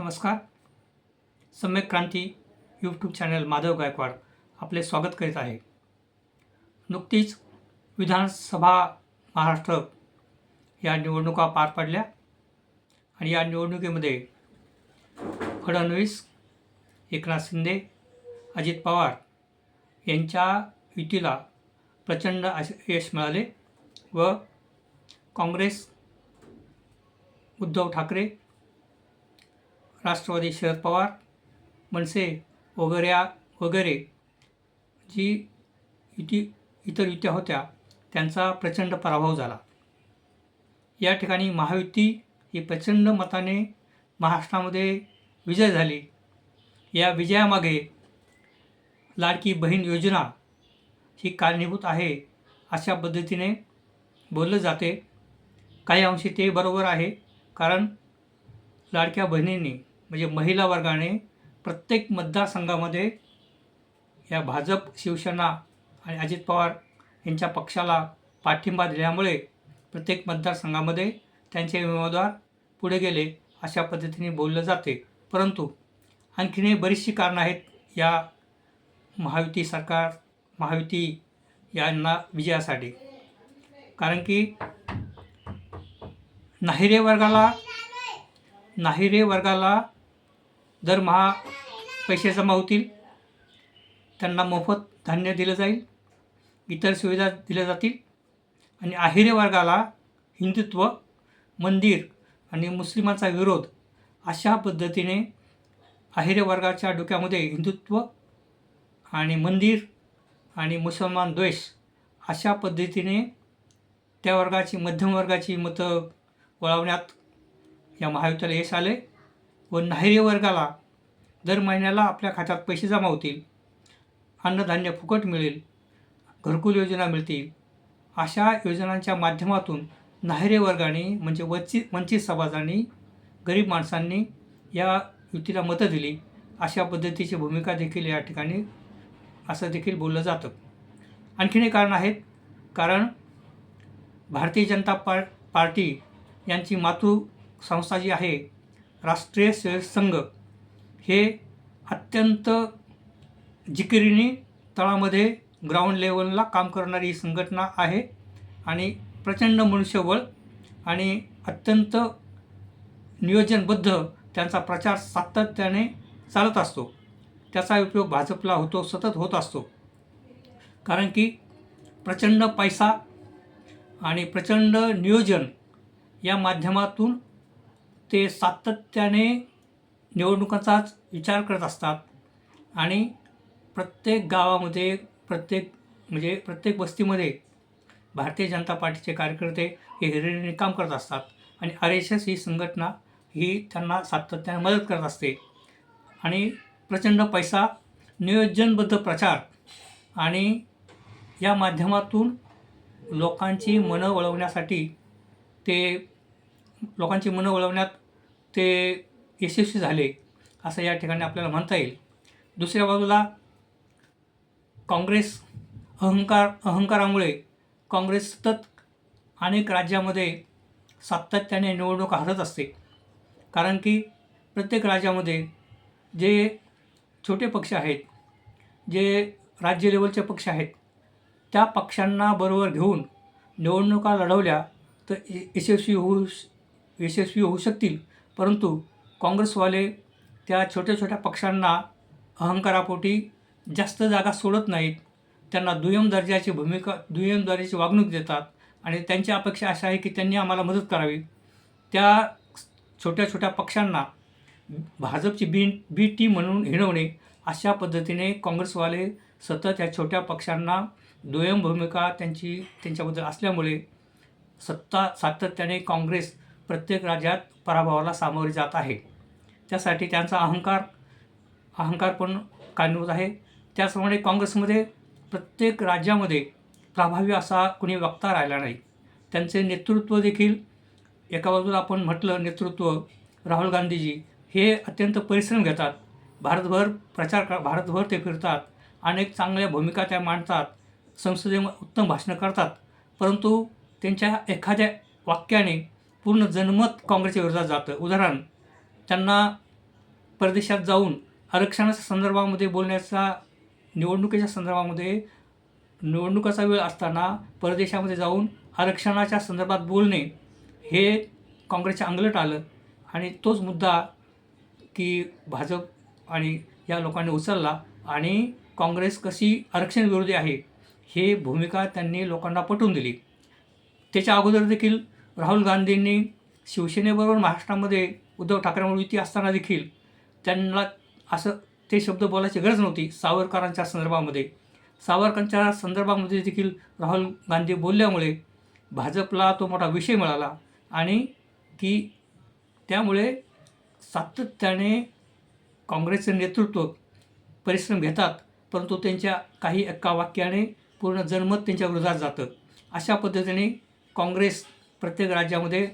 नमस्कार. Samyak Kranti YouTube channel Madhav Gaikwad आपले स्वागत करीत आहे. नुकतीच विधानसभा महाराष्ट्र या निवडणुका पार पडल्या आणि या निवडणुकीमध्ये फडणवीस एकनाथ शिंदे अजित पवार यांच्या युतीला प्रचंड यश मिळाले व काँग्रेस उद्धव ठाकरे राष्ट्रवादी शरद पवार मनसे वगैरे वगैरे जी युती इतर युत्या होत्या त्यांचा प्रचंड पराभव झाला. या ठिकाणी महायुती ही प्रचंड मताने महाराष्ट्रामध्ये विजय झाली. या विजयामागे लाडकी बहीण योजना ही कारणीभूत आहे अशा पद्धतीने बोललं जाते. काही अंशी ते बरोबर आहे कारण लाडक्या बहिणींनी म्हणजे महिला वर्गाने प्रत्येक मतदारसंघामध्ये या भाजप शिवसेना आणि अजित पवार यांच्या पक्षाला पाठिंबा दिल्यामुळे प्रत्येक मतदारसंघामध्ये त्यांचे उमेदवार पुढे गेले अशा पद्धतीने बोललं जाते. परंतु आणखीनही बरीचशी कारणं आहेत. या महायुती सरकार महायुती यांना विजयासाठी. कारण की नाहिरे वर्गाला नाहिरे वर्गाला दरमहा पैसे जमा होतील. त्यांना मोफत धान्य दिलं जाईल. इतर सुविधा दिल्या जातील. आणि आहिरे वर्गाला हिंदुत्व मंदिर आणि मुस्लिमांचा विरोध अशा पद्धतीने आहिरे वर्गाच्या डोक्यामध्ये हिंदुत्व आणि मंदिर आणि मुसलमान द्वेष अशा पद्धतीने त्या वर्गाची मध्यम वर्गाची मतं वळवण्यात या महायुतीला यश आले व नाहिरे वर्गाला दर महिन्याला आपल्या खात्यात पैसे जमा होतील अन्नधान्य फुकट मिळेल घरकुल योजना मिळतील. अशा योजनांच्या माध्यमातून नाहिरे वर्गाने म्हणजे वंचित वंचित समाजाने गरीब माणसांनी या युतीला मतं दिली. अशा पद्धतीची भूमिका देखील या ठिकाणी असं देखील बोललं जातं. आणखीन एक कारण आहेत. कारण भारतीय जनता पार पार्टी यांची मातृ संस्था जी आहे राष्ट्रीय स्वयंसेवक संघ हे अत्यंत जिकिरीने तळामध्ये ग्राउंड लेवलला काम करणारी संघटना आहे आणि प्रचंड मनुष्यबळ आणि अत्यंत नियोजनबद्ध त्यांचा प्रचार सातत्याने चालत असतो. त्याचा उपयोग भाजपला होतो सतत होत असतो. कारण की प्रचंड पैसा आणि प्रचंड नियोजन या माध्यमातून ते सातत्याने निवडणुकाचाच विचार करत असतात. आणि प्रत्येक गावामध्ये प्रत्येक म्हणजे प्रत्येक वस्तीमध्ये भारतीय जनता पार्टीचे कार्यकर्ते हे हिरिरीने काम करत असतात. आणि आर एस एस ही संघटना ही त्यांना सातत्याने मदत करत असते. आणि प्रचंड पैसा नियोजनबद्ध प्रचार आणि या माध्यमातून लोकांची मनं वळवण्यासाठी ते लोकांची मनं वळवण्यात ते यशस्वी झाले असं या ठिकाणी आपल्याला म्हणता येईल. दुसऱ्या बाजूला काँग्रेस अहंकार अहंकारामुळे काँग्रेस सतत अनेक राज्यामध्ये सातत्याने निवडणूक हरत असते. कारण की प्रत्येक राज्यामध्ये जे छोटे पक्ष आहेत जे राज्य लेवलचे पक्ष आहेत त्या पक्षांना बरोबर घेऊन निवडणुका लढवल्या तर यशस्वी होऊ यशस्वी होऊ शकतील. परंतु काँग्रेसवाले त्या छोट्या छोट्या पक्षांना अहंकारापोटी जास्त जागा सोडत नाहीत. त्यांना दुय्यम दर्जाची भूमिका दुय्यम दर्जाची वागणूक देतात आणि त्यांची अपेक्षा अशा आहे की त्यांनी आम्हाला मदत करावी. त्या छोट्या छोट्या पक्षांना भाजपची बी बी टीम म्हणून हिणवणे अशा पद्धतीने काँग्रेसवाले सतत या छोट्या पक्षांना दुय्यम भूमिका त्यांची त्यांच्याबद्दल असल्यामुळे सत्ता सातत्याने काँग्रेस प्रत्येक राज्यात पराभवाला सामोरे जात आहे. त्यासाठी त्यांचा अहंकार अहंकार पण कारणीभूत आहे. त्याचप्रमाणे काँग्रेसमध्ये प्रत्येक राज्यामध्ये प्रभावी असा कुणी वक्ता राहिला नाही. त्यांचे नेतृत्व देखील एका बाजूला आपण म्हटलं नेतृत्व राहुल गांधीजी हे अत्यंत परिश्रम घेतात. भारतभर प्रचार कर भारतभर ते फिरतात. अनेक चांगल्या भूमिका त्या मांडतात. संसदेमध्ये उत्तम भाषणं करतात. परंतु त्यांच्या एखाद्या वाक्याने पूर्ण जनमत काँग्रेसच्या विरोधात जातं उदाहरण त्यांना परदेशात जाऊन आरक्षणाच्या संदर्भामध्ये बोलण्याचा निवडणुकीच्या संदर्भामध्ये निवडणुकाचा वेळ असताना परदेशामध्ये जाऊन आरक्षणाच्या संदर्भात बोलणे हे काँग्रेसच्या अंगलट आलं. आणि तोच मुद्दा की भाजप आणि या लोकांनी उचलला. आणि काँग्रेस कशी आरक्षण विरोधी आहे हे भूमिका त्यांनी लोकांना पटवून दिली. त्याच्या अगोदर देखील राहुल गांधींनी शिवसेनेबरोबर महाराष्ट्रामध्ये उद्धव ठाकरेंवर युती असताना देखील त्यांना असं ते शब्द बोलायची गरज नव्हती सावरकरांच्या संदर्भामध्ये. सावरकरांच्या संदर्भामध्ये देखील राहुल गांधी बोलल्यामुळे भाजपला तो मोठा विषय मिळाला आणि की त्यामुळे सातत्याने काँग्रेसचे नेतृत्व परिश्रम घेतात परंतु त्यांच्या काही एका वाक्याने पूर्ण जनमत त्यांच्या विरोधात जातं. अशा पद्धतीने काँग्रेस प्रत्येक राज्यामध्ये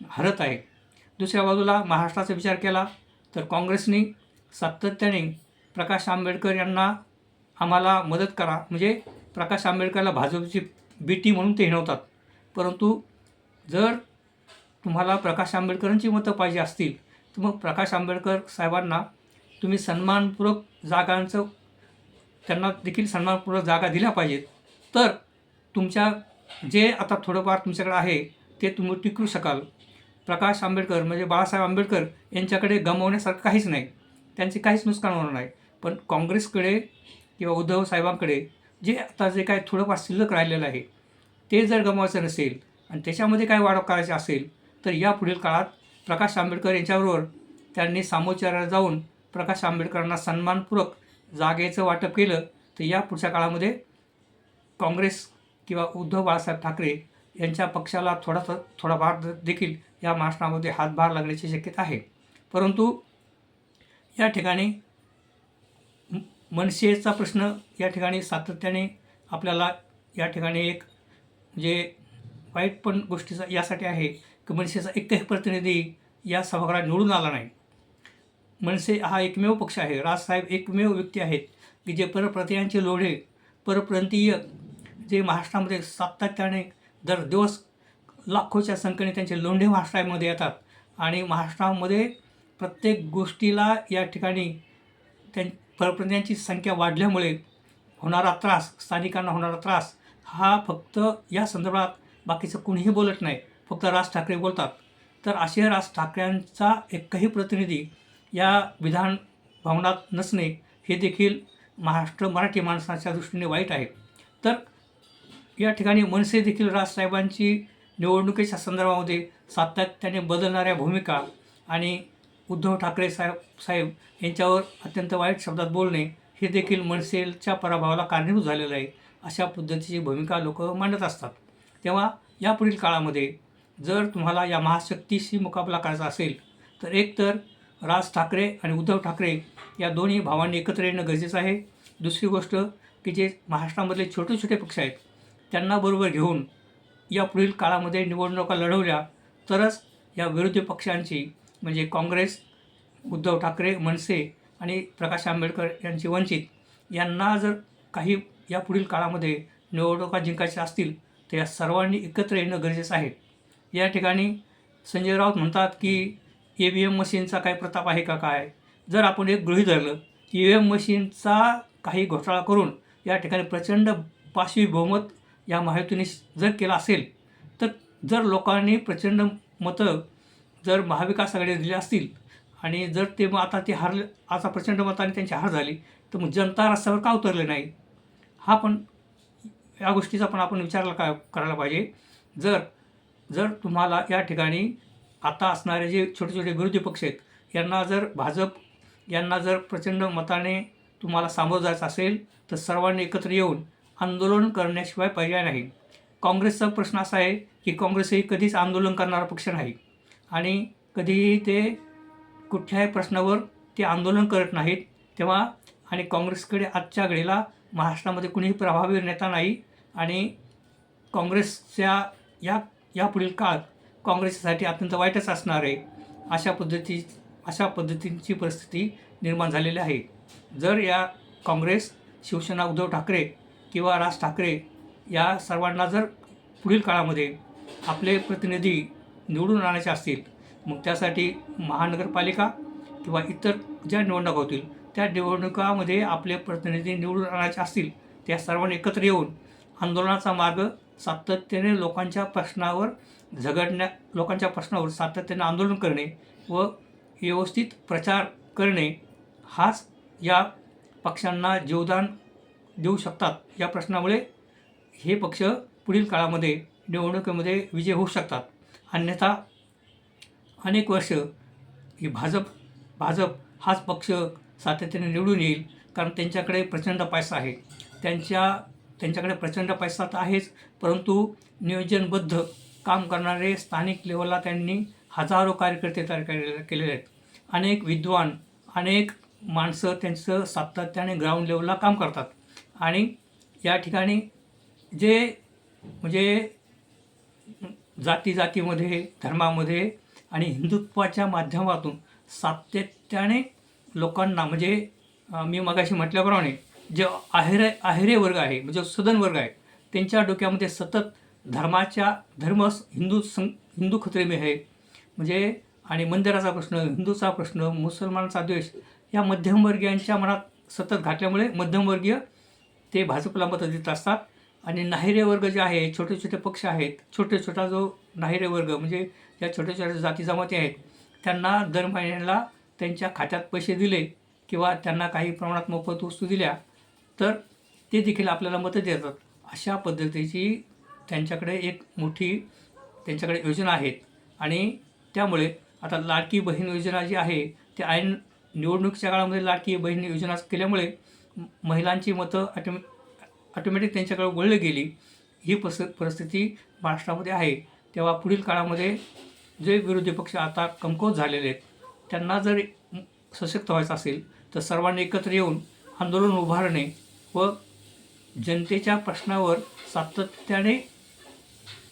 हरत आहे. दुसऱ्या बाजूला महाराष्ट्राचा विचार केला तर काँग्रेसने सातत्याने प्रकाश आंबेडकर यांना आम्हाला मदत करा. म्हणजे प्रकाश आंबेडकरला भाजपची बीटी म्हणून ते हिणवतात. परंतु जर तुम्हाला प्रकाश आंबेडकरांची मतं पाहिजे असतील तर मग प्रकाश आंबेडकर साहेबांना तुम्ही सन्मानपूर्वक जागांचं त्यांना देखील सन्मानपूर्वक जागा दिल्या पाहिजेत. तर तुमच्या जे आता थोडंफार तुमच्याकडे आहे ते तुम्ही टिकू शकाल. प्रकाश आंबेडकर म्हणजे बाळासाहेब आंबेडकर यांच्याकडे गमावण्यासारखं काहीच नाही. त्यांचे काहीच नुकसान होणार नाही. पण काँग्रेसकडे किंवा उद्धव साहेबांकडे जे आता जे काय थोडंफार शिल्लक राहिलेलं आहे ते जर गमवायचं नसेल आणि त्याच्यामध्ये काय वाढ करायची असेल तर या पुढील काळात प्रकाश आंबेडकर यांच्याबरोबर त्यांनी सामोच्चाराला जाऊन प्रकाश आंबेडकरांना सन्मानपूर्वक जागेचं वाटप केलं तर या पुढच्या काळामध्ये काँग्रेस किंवा उद्धव बाळासाहेब ठाकरे यांच्या पक्षाला थोडासा थोडाफार देखील या महाराष्ट्रामध्ये हातभार लागण्याची शक्यता आहे. परंतु या ठिकाणी मनसेचा प्रश्न या ठिकाणी सातत्याने आपल्याला या ठिकाणी एक म्हणजे वाईट पण गोष्टीचा यासाठी आहे की मनसेचा एकही प्रतिनिधी या सभागृहात निवडून आला नाही. मनसे हा एकमेव पक्ष आहे. राजसाहेब एकमेव व्यक्ती आहेत की जे परप्रांतीयांचे लोढे परप्रांतीय जे महाराष्ट्रामध्ये सातत्याने दर दिवस लाखोच्या संख्येने त्यांचे लोंढे महाराष्ट्रामध्ये येतात. आणि महाराष्ट्रामध्ये प्रत्येक गोष्टीला या ठिकाणी त्यां परप्रांतीयांची संख्या वाढल्यामुळे होणारा त्रास स्थानिकांना होणारा त्रास हा फक्त या संदर्भात बाकीचं कुणीही बोलत नाही. फक्त राज ठाकरे बोलतात. तर असे राज ठाकरेंचा एकही प्रतिनिधी या विधान भवनात नसणे हे देखील महाराष्ट्र मराठी माणसाच्या दृष्टीने वाईट आहे. तर या ठिकाणी मनसे देखील राजसाहेबांची निवडणुकीच्या संदर्भामध्ये सातत्याने बदलणाऱ्या भूमिका आणि उद्धव ठाकरे साहेब साहेब यांच्यावर अत्यंत वाईट शब्दात बोलणे हे देखील मनसेच्या पराभवाला कारणीभूत झालेलं आहे. अशा पद्धतीची भूमिका लोक मांडत असतात. तेव्हा यापुढील काळामध्ये जर तुम्हाला या महाशक्तीशी मुकाबला करायचा असेल तर एकतर राज ठाकरे आणि उद्धव ठाकरे या दोन्ही भावांनी एकत्र येणं गरजेचं आहे. दुसरी गोष्ट की जे महाराष्ट्रामधले छोटे छोटे पक्ष आहेत त्यांना बरोबर घेऊन या पुढील काळामध्ये निवडणुका लढवल्या तरच या विरोधी पक्षांची म्हणजे काँग्रेस उद्धव ठाकरे मनसे आणि प्रकाश आंबेडकर यांची वंचित यांना जर काही या पुढील काळामध्ये निवडणुका जिंकायच्या असतील तर या सर्वांनी एकत्र येणं गरजेचं आहे. या ठिकाणी संजय राऊत म्हणतात की ई व्ही एम मशीनचा काही प्रताप आहे का काय? जर आपण एक गृहीत धरलं ई व्ही एम मशीनचा काही घोटाळा करून या ठिकाणी प्रचंड पाचवी बहुमत या महायुतीने जर केला असेल तर जर लोकांनी प्रचंड मतं जर महाविकास आघाडीला दिली असतील आणि जर ते मग आता ते हारले आता प्रचंड मताने त्यांची हार झाली तर मग जनता रस्त्यावर का उतरले नाही? हा पण या गोष्टीचा पण आपण विचारला का करायला पाहिजे. जर जर तुम्हाला या ठिकाणी आता असणारे जे छोटे छोटे विरोधी पक्ष आहेत यांना जर भाजप यांना जर प्रचंड मताने तुम्हाला सामोरं जायचं असेल तर सर्वांनी एकत्र येऊन आंदोलन करण्याशिवाय पर्याय नाही. काँग्रेसचा प्रश्न असा आहे की काँग्रेसही कधीच आंदोलन करणारा पक्ष नाही आणि कधीही ते कुठल्याही प्रश्नावर ते आंदोलन करत नाहीत तेव्हा आणि काँग्रेसकडे आजच्या घडीला महाराष्ट्रामध्ये कुणीही प्रभावी नेता नाही आणि काँग्रेसच्या या यापुढील काळात काँग्रेससाठी अत्यंत वाईटच असणार आहे अशा पद्धती अशा पद्धतींची परिस्थिती निर्माण झालेली आहे. जर या काँग्रेस शिवसेना उद्धव ठाकरे किंवा राज ठाकरे या सर्वांना जर पुढील काळामध्ये आपले प्रतिनिधी निवडून आणायचे असतील मग त्यासाठी महानगरपालिका किंवा इतर ज्या निवडणुका होतील त्या निवडणुकामध्ये आपले प्रतिनिधी निवडून आणायचे असतील त्या सर्वांनी एकत्र येऊन आंदोलनाचा मार्ग सातत्याने लोकांच्या प्रश्नावर झगडण्या लोकांच्या प्रश्नावर सातत्याने आंदोलन करणे व व्यवस्थित प्रचार करणे हाच या पक्षांना जीवदान देऊ शकतात. या प्रश्नामुळे हे पक्ष पुढील काळामध्ये निवडणुकीमध्ये विजय होऊ शकतात. अन्यथा अनेक वर्ष ही भाजप भाजप हाच पक्ष सातत्याने निवडून येईल कारण त्यांच्याकडे प्रचंड पैसा आहे. त्यांच्या त्यांच्याकडे प्रचंड पैसा तर आहेच परंतु नियोजनबद्ध काम करणारे स्थानिक लेवलला त्यांनी हजारो कार्यकर्ते तयार केलेले केलेले आहेत. अनेक विद्वान अनेक माणसं त्यांचं सातत्याने ग्राउंड लेवलला काम करतात. आणि या ठिकाणी जे म्हणजे जाती जातीमध्ये धर्मामध्ये आणि हिंदुत्वाच्या माध्यमातून सातत्याने लोकांना म्हणजे मी मगाशी म्हटल्याप्रमाणे जे आहेरे आहेरे वर्ग आहे म्हणजे सदन वर्ग आहे त्यांच्या डोक्यामध्ये सतत धर्माच्या धर्म हिंदू सं हिंदू खत्रेमी आहे. म्हणजे आणि मंदिराचा प्रश्न हिंदूचा प्रश्न मुसलमानाचा द्वेष या मध्यमवर्गीयांच्या मनात सतत घातल्यामुळे मध्यमवर्गीय ते भाजपला मतं देत असतात. आणि नाहिरे वर्ग जे आहे छोटे छोटे पक्ष आहेत छोटे छोटा जो नाहिरे वर्ग म्हणजे ज्या छोट्या छोट्या जाती जमाती आहेत त्यांना दर महिन्याला त्यांच्या खात्यात पैसे दिले किंवा त्यांना काही प्रमाणात मोफत वस्तू दिल्या तर ते देखील आपल्याला मतं देतात. अशा पद्धतीची त्यांच्याकडे एक मोठी त्यांच्याकडे योजना आहेत. आणि त्यामुळे आता लाडकी बहीण योजना जी आहे ते ऐन निवडणुकीच्या काळामध्ये लाडकी बहीण योजना केल्यामुळे महिलांची मतं ऑटोमॅ ऑटोमॅटिक त्यांच्याकडे वळली गेली. ही पस परिस्थिती महाराष्ट्रामध्ये आहे. तेव्हा पुढील काळामध्ये जे विरोधी पक्ष आता कमकुवत झालेले आहेत त्यांना जर सशक्त व्हायचं असेल तर सर्वांनी एकत्र येऊन आंदोलन उभारणे व जनतेच्या प्रश्नावर सातत्याने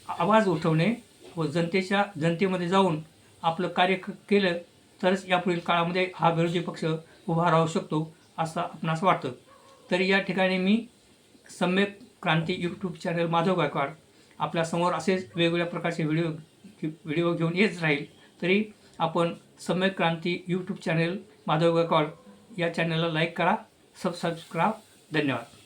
आवाज उठवणे व जनतेच्या जनतेमध्ये जाऊन आपलं कार्य क- केलं तरच यापुढील काळामध्ये हा विरोधी पक्ष उभा राहू शकतो. असं आपणास वाटतं. तरी या ठिकाणी मी सम्यक क्रांती यूट्यूब चॅनल माधव गायकवाड आपल्यासमोर असेच वेगवेगळ्या प्रकारचे व्हिडिओ व्हिडिओ घेऊन येत राहील. तरी आपण सम्यक क्रांती यूट्यूब चॅनल माधव गायकवाड या चॅनलला लाईक करा सब सबस्क्राईब धन्यवाद.